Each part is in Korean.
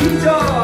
기적!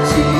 ti.